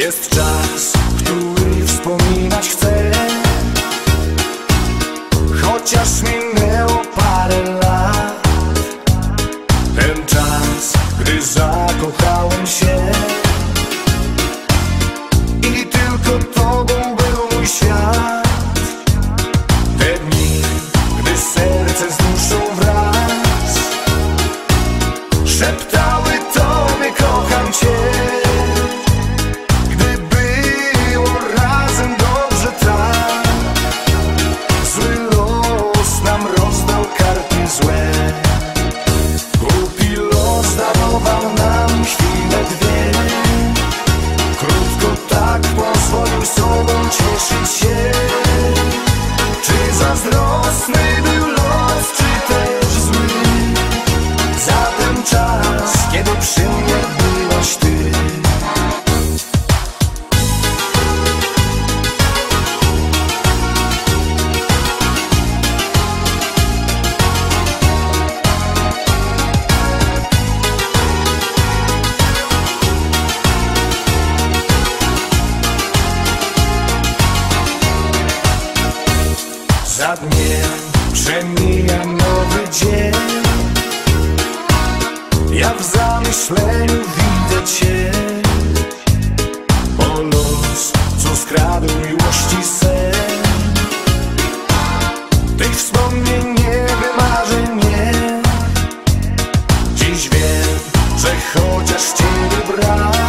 Jest czas, który wspominać chcę. Chociaż minęło na dnie Przemija nowy dzień. Ja w zamyśleniu widzę Cię. O los, co skradł miłości sen. Tych wspomnień nie wymarzę, nie Dziś wiem, że chociaż Ciebie brak.